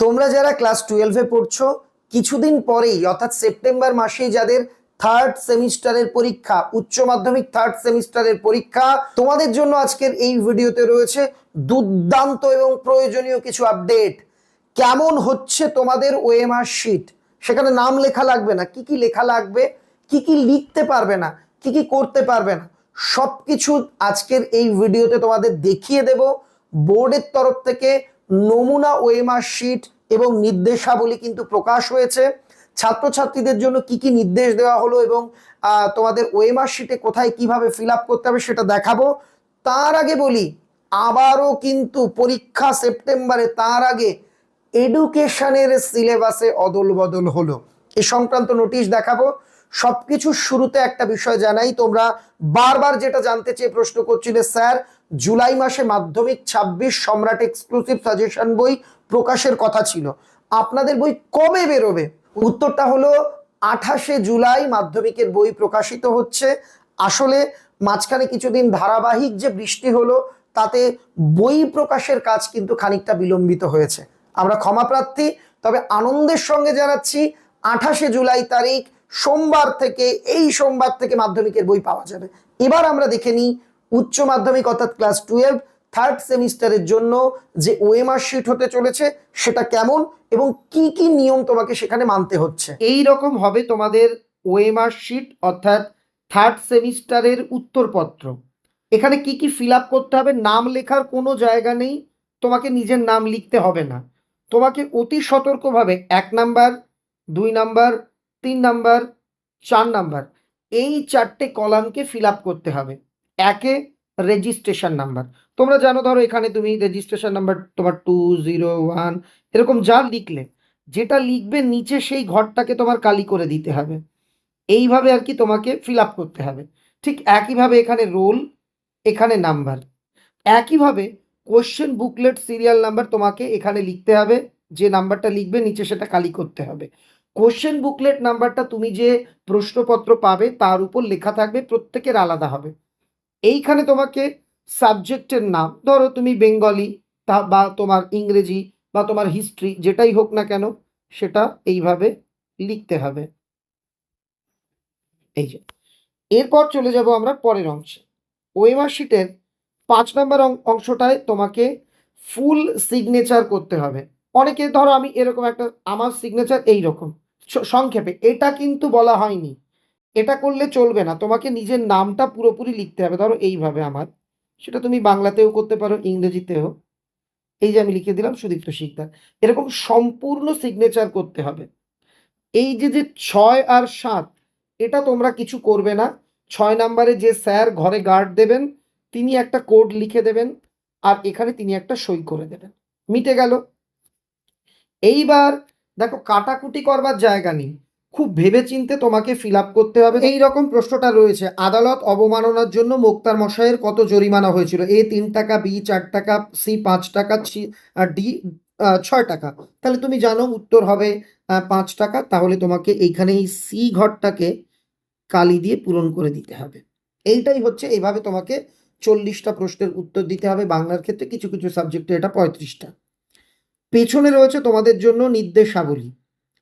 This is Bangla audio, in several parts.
তোমরা যারা ক্লাস টুয়েলভে পড়ছো, কিছুদিন পরেই, অর্থাৎ সেপ্টেম্বর মাসেই যাদের থার্ড সেমিস্টারের পরীক্ষা, উচ্চ মাধ্যমিক থার্ড সেমিস্টারের পরীক্ষা, তোমাদের জন্য আজকের এই ভিডিওতে রয়েছে দুর্দান্ত এবং প্রয়োজনীয় কিছু আপডেট কেমন হচ্ছে তোমাদের ওএমআর শিট সেখানে নাম লেখা লাগবে না, কি কি লেখা লাগবে, কি কি লিখতে পারবে না, কি কি করতে পারবে না। সব কিছু আজকের এই ভিডিওতে তোমাদের দেখিয়ে দেব। বোর্ডের তরফ থেকে নমুনা ওএমআর শিট এবং নির্দেশাবলী কিন্তু প্রকাশ হয়েছে। ছাত্রছাত্রীদের জন্য কি কি নির্দেশ দেওয়া হলো এবং তোমাদের ওএমআর শিটে কোথায় কীভাবে ফিল করতে হবে সেটা দেখাবো। তার আগে বলি, আবারও কিন্তু পরীক্ষা সেপ্টেম্বরে তার আগে এডুকেশনের সিলেবাসে অদল বদল হলো। এ সংক্রান্ত নোটিশ দেখাবো। সবকিছু শুরুতে একটা বিষয় জানাই, তোমরা বারবার যেটা জানতে চেয়ে প্রশ্ন করছিলে, স্যার জুলাই মাসে মাধ্যমিক, ছাব্বিশ সম্রাট এক্সক্লুসিভ সাজেশন বই প্রকাশের কথা ছিল। আপনাদের বই কবে বেরোবে? উত্তরটা হলো আঠাশে জুলাই মাধ্যমিকের বই প্রকাশিত হচ্ছে। আসলে মাঝখানে কিছুদিন ধারাবাহিক যে বৃষ্টি হলো, তাতে বই প্রকাশের কাজ কিন্তু খানিকটা বিলম্বিত হয়েছে। আমরা ক্ষমাপ্রার্থী, তবে আনন্দের সঙ্গে জানাচ্ছি, আঠাশে জুলাই তারিখ সোমবার থেকে, এই সোমবার থেকে মাধ্যমিকের বই পাওয়া যাবে। এবার আমরা দেখে নিই উচ্চ মাধ্যমিক অর্থাৎ ক্লাস টুয়েলভ থার্ড সেমিস্টারের জন্য যে ওএমআর শিট হতে চলেছে, সেটা কেমন এবং কি কি নিয়ম তোমাকে সেখানে মানতে হচ্ছে? এই রকম হবে তোমাদের ওএমআর শিট অর্থাৎ থার্ড সেমিস্টারের উত্তরপত্র। এখানে কি কি ফিল করতে হবে, নাম লেখার কোনো জায়গা নেই, তোমাকে নিজের নাম লিখতে হবে না। তোমাকে অতি সতর্কভাবে এক নাম্বার, দুই নাম্বার, তিন নাম্বার, চার নাম্বার, এই চারটে কলামকে ফিল করতে হবে। একে রেজিস্ট্রেশন নাম্বার তোমরা জানো, ধরো এখানে তুমি রেজিস্ট্রেশন নাম্বার তোমার টু জিরো ওয়ান এরকম যা লিখলে, যেটা লিখবে নিচে সেই ঘরটাকে তোমার কালি করে দিতে হবে। এইভাবে আর কি তোমাকে ফিল আপ করতে হবে। ঠিক একইভাবে এখানে রোল এখানে নাম্বার একইভাবে কোশ্চেন বুকলেট সিরিয়াল নাম্বার তোমাকে এখানে লিখতে হবে, যে নাম্বারটা লিখবে, নিচে সেটা কালি করতে হবে। কোশ্চেন বুকলেট নাম্বারটা তুমি যে প্রশ্নপত্র পাবে, তার উপর লেখা থাকবে, প্রত্যেকের আলাদা হবে। এইখানে তোমাকে সাবজেক্টের নাম, ধরো তুমি বেঙ্গলি, তা বা তোমার ইংরেজি বা তোমার হিস্ট্রি, যেটাই হোক না কেন, সেটা এইভাবে লিখতে হবে। এই যে, এরপর চলে যাব আমরা পরের অংশে। ওয়েমার শিটের পাঁচ নম্বর অংশটায় তোমাকে ফুল সিগনেচার করতে হবে। অনেকে, ধরো আমি এরকম একটা, আমার সিগনেচার এই রকম সংক্ষেপে, এটা কিন্তু বলা হয়নি। এটা করলে চলবে না। তোমাকে নিজের নামটা পুরোপুরি লিখতে হবে। ধরো এইভাবে আমার। সেটা তুমি বাংলাতেও করতে পারো, ইংরেজিতেও। এই যে আমি লিখে দিলাম সুদীপ্ত শিকদার। এরকম সম্পূর্ণ সিগনেচার করতে হবে। এই যে যে ছয় আর সাত, এটা তোমরা কিছু করবে না। ছয় নাম্বারে যে স্যার ঘরে গার্ড দেবেন, তিনি একটা কোড লিখে দেবেন আর এখানে তিনি একটা সই করে দেবেন। মিটে গেল। এইবার দেখো কাটাকুটি করবার জায়গা নেই। খুব ভেবেচিন্তে তোমাকে ফিল আপ করতে হবে। এই রকম প্রশ্নটা রয়েছে। আদালত অবমাননার জন্য মোক্তার মশাইয়ের কত জরিমানা হয়েছিল? এ তিন টাকা, বি চার টাকা, সি পাঁচ টাকা, সি ডি ছয় টাকা। তাহলে তুমি জানো উত্তর হবে পাঁচ টাকা। তাহলে তোমাকে এইখানে এই সি ঘরটাকে কালি দিয়ে পূরণ করে দিতে হবে। এইটাই হচ্ছে, এইভাবে তোমাকে চল্লিশটা প্রশ্নের উত্তর দিতে হবে। বাংলার ক্ষেত্রে কিছু কিছু সাবজেক্টে এটা পঁয়ত্রিশটা। পেছনে রয়েছে তোমাদের জন্য নির্দেশাবলী।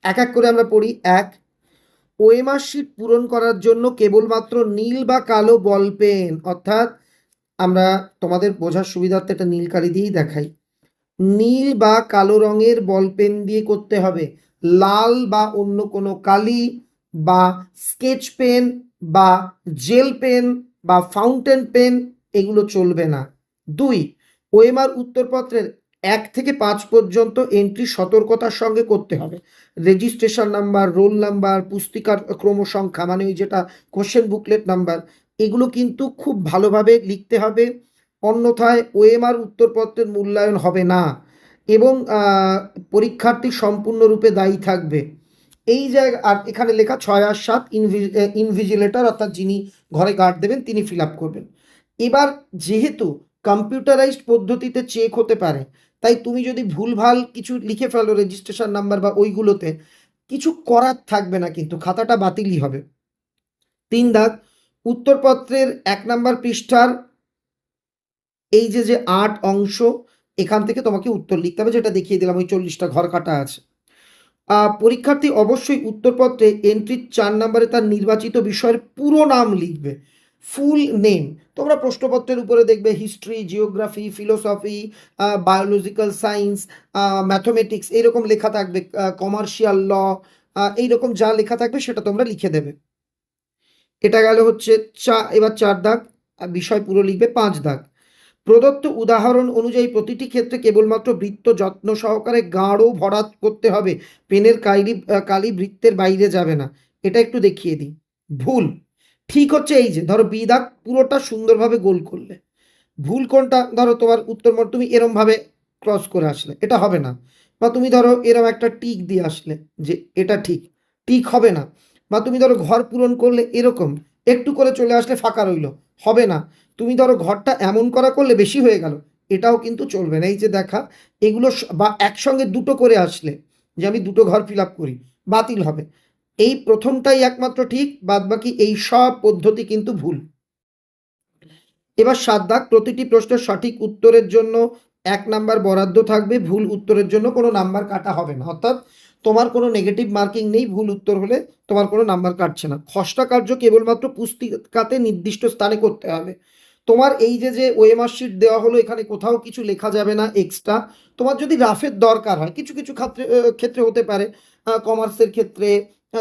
এক এক করে আমরা পড়ি। এক ওএমআর শিট পূরণ করার জন্য কেবলমাত্র নীল বা কালো বল পেন। অর্থাৎ আমরা তোমাদের বোঝার সুবিধার্থে একটা নীল কালি দিয়েই দেখাই। নীল বা কালো রঙের বল পেন দিয়ে করতে হবে। লাল বা অন্য কোনো কালি বা স্কেচ পেন বা জেল পেন বা ফাউন্টেন পেন, এগুলো চলবে না। দুই ওএমআর উত্তরপত্রের এক থেকে পাঁচ পর্যন্ত এন্ট্রি সতর্কতার সঙ্গে করতে হবে। রেজিস্ট্রেশন নাম্বার রোল নাম্বার পুস্তিকার ক্রমসংখ্যা মানে ওই যেটা কোশ্চেন বুকলেট নাম্বার এগুলো কিন্তু খুব ভালোভাবে লিখতে হবে। অন্যথায় ওএমআর উত্তরপত্রের মূল্যায়ন হবে না এবং পরীক্ষার্থী সম্পূর্ণরূপে দায়ী থাকবে। এই জায়গা, আর এখানে লেখা ছয় আর সাত ইনভিজিলেটর অর্থাৎ যিনি ঘরে গার্ড দেবেন, তিনি ফিল আপ করবেন। এবার যেহেতু কম্পিউটারাইজড পদ্ধতিতে চেক হতে পারে তাই তুমি যদি ভুলভাল কিছু লিখে ফেলো রেজিস্ট্রেশন নাম্বার বা ওইগুলোতে, কিছু করার থাকবে না কিন্তু, খাতাটা বাতিলই হবে। তিন দাগ, উত্তরপত্রের এক নাম্বার পৃষ্ঠার এই যে যে আট অংশ, এখান থেকে তোমাকে উত্তর লিখতে হবে, যেটা দেখিয়ে দিলাম, ওই চল্লিশটা ঘর কাটা আছে। পরীক্ষার্থী অবশ্যই উত্তরপত্রে এন্ট্রি চার নম্বরে তার নির্বাচিত বিষয়ের পুরো নাম লিখবে। ফুল নেম তোমরা প্রশ্নপত্রের উপরে দেখবে history geography philosophy biological science mathematics এইরকম লেখা থাকবে কমার্শিয়াল ল এইরকম যা লেখা থাকবে সেটা তোমরা লিখে দেবে। এটা গেল হচ্ছে চা, এবার চার দাগ বিষয় পুরো লিখবে পাঁচ দাগ। প্রদত্ত উদাহরণ অনুযায়ী প্রতিটি ক্ষেত্রে কেবলমাত্র বৃত্ত যত্ন সহকারে গাঢ় ভরাট করতে হবে। পেনের কালি কালি বৃত্তের বাইরে যাবে না। এটা একটু দেখিয়ে দিই। ভুল। ঠিক হচ্ছে এই যে, ধরো বি দাগ পুরোটা সুন্দরভাবে গোল করলে। ভুল কোনটা ধরো তোমার উত্তর মত তুমি এরমভাবে ক্রস করে আসলে, এটা হবে না। বা তুমি ধরো এরম একটা টিক দিয়ে আসলে যে, এটা ঠিক টিক হবে না। বা তুমি ধরো ঘর পূরণ করলে এরকম, একটু করে চলে আসলে ফাঁকা রইল, হবে না। তুমি ধরো ঘরটা এমন করা করলে বেশি হয়ে গেল, এটাও কিন্তু চলবে না। এই যে দেখা, এগুলো বা একসঙ্গে দুটো করে আসলে, যে আমি দুটো ঘর ফিল আপ করি, বাতিল হবে। এই প্রথমটাই একমাত্র ঠিক, বাদবাকি এই সব পদ্ধতি কিন্তু ভুল। এবার সাত দাগ প্রতিটি প্রশ্নের সঠিক উত্তরের জন্য এক নাম্বার বরাদ্দ থাকবে, ভুল উত্তরের জন্য কোনো নাম্বার কাটা হবে না। অর্থাৎ তোমার কোনো নেগেটিভ মার্কিং নেই, ভুল উত্তর হলে তোমার কোনো নাম্বার কাটছে না। খসড়া কার্য কেবলমাত্র পুস্তিকাতে নির্দিষ্ট স্থানে করতে হবে। তোমার এই যে যে ওএমআর শিট দেওয়া হলো, এখানে কোথাও কিছু লেখা যাবে না এক্সট্রা তোমার যদি রাফের দরকার হয়, কিছু কিছু ক্ষেত্রে ক্ষেত্রে হতে পারে কমার্সের ক্ষেত্রে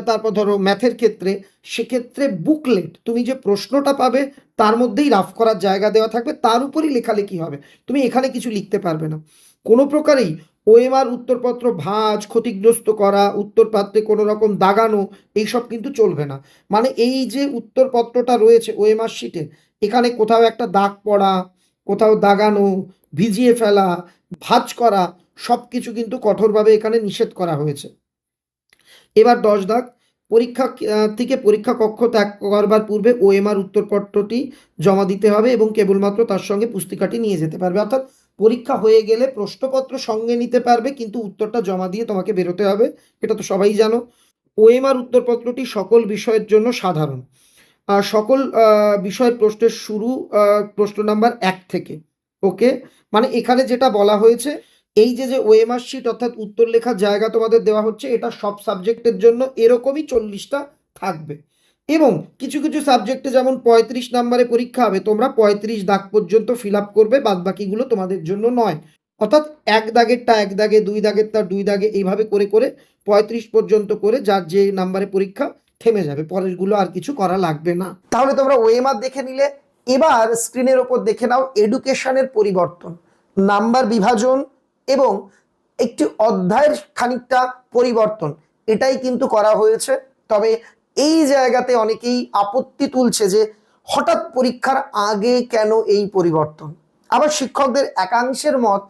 তারপর ধরো ম্যাথের ক্ষেত্রে, সেক্ষেত্রে বুকলেট তুমি যে প্রশ্নটা পাবে, তার মধ্যেই রাফ করার জায়গা দেওয়া থাকবে, তার উপরই লেখালেখি হবে। তুমি এখানে কিছু লিখতে পারবে না। কোনো প্রকারেই ওএমআর উত্তরপত্র, ভাঁজ, ক্ষতিগ্রস্ত করা, উত্তরপাত্রে কোনো রকম দাগানো, এইসব কিন্তু চলবে না। মানে এই যে উত্তরপত্রটা রয়েছে ওএমআর শিটে এখানে কোথাও একটা দাগ পড়া, কোথাও দাগানো, ভিজিয়ে ফেলা, ভাঁজ করা সব কিছু কিন্তু কঠোরভাবে এখানে নিষেধ করা হয়েছে। এবার দশ দাগ। পরীক্ষা থেকে পরীক্ষা কক্ষ ত্যাগ করবার পূর্বে ওএমআর উত্তরপত্রটি জমা দিতে হবে এবং কেবলমাত্র তার সঙ্গে পুস্তিকাটি নিয়ে যেতে পারবে। অর্থাৎ পরীক্ষা হয়ে গেলে প্রশ্নপত্র সঙ্গে নিতে পারবে, কিন্তু উত্তরটা জমা দিয়ে তোমাকে বেরোতে হবে। এটা তো সবাই জানো। ওএমআর উত্তরপত্রটি সকল বিষয়ের জন্য সাধারণ। সকল বিষয়ের প্রশ্নের শুরু প্রশ্ন নাম্বার এক থেকে। ওকে? মানে এখানে যেটা বলা হয়েছে এই যে যে শিট অর্থাৎ উত্তর লেখার জায়গা তোমাদের দেওয়া হচ্ছে, এটা সব সাবজেক্টের জন্য এরকমই চল্লিশটা থাকবে। এবং কিছু কিছু সাবজেক্টে যেমন পঁয়ত্রিশ নাম্বারে পরীক্ষা হবে, তোমরা পঁয়ত্রিশ দাগ পর্যন্ত ফিল আপ করবে বাদ বাকিগুলো তোমাদের জন্য নয়। অর্থাৎ এক দাগেরটা এক দাগে, দুই দাগেরটা দুই দাগে এইভাবে করে করে পঁয়ত্রিশ পর্যন্ত করে যার যে নাম্বারে পরীক্ষা থেমে যাবে, পরেরগুলো আর কিছু করা লাগবে না। তাহলে তোমরা ওএমআর দেখে নিলে, এবার স্ক্রিনের ওপর দেখে নাও এডুকেশনের পরিবর্তন। নাম্বার বিভাজন এবং একটি অধ্যায়ের খানিকটা পরিবর্তন। এটাই কিন্তু করা হয়েছে। তবে এই জায়গাতে অনেকেই আপত্তি তুলছে যে হঠাৎ পরীক্ষার আগে কেন এই পরিবর্তন? আবার শিক্ষকদের একাংশের মত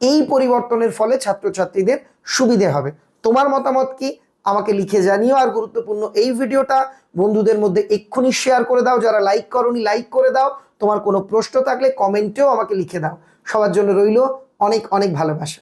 এই পরিবর্তনের ফলে ছাত্রছাত্রীদের সুবিধে হবে। তোমার মতামত কি? আমাকে লিখে জানিও। আর গুরুত্বপূর্ণ এই ভিডিওটা বন্ধুদের মধ্যে এক্ষুনি শেয়ার করে দাও। যারা লাইক করনি লাইক করে দাও। তোমার কোনো প্রশ্ন থাকলে কমেন্টেও আমাকে লিখে দাও। সবার জন্য রইল অনেক অনেক ভালোবাসা।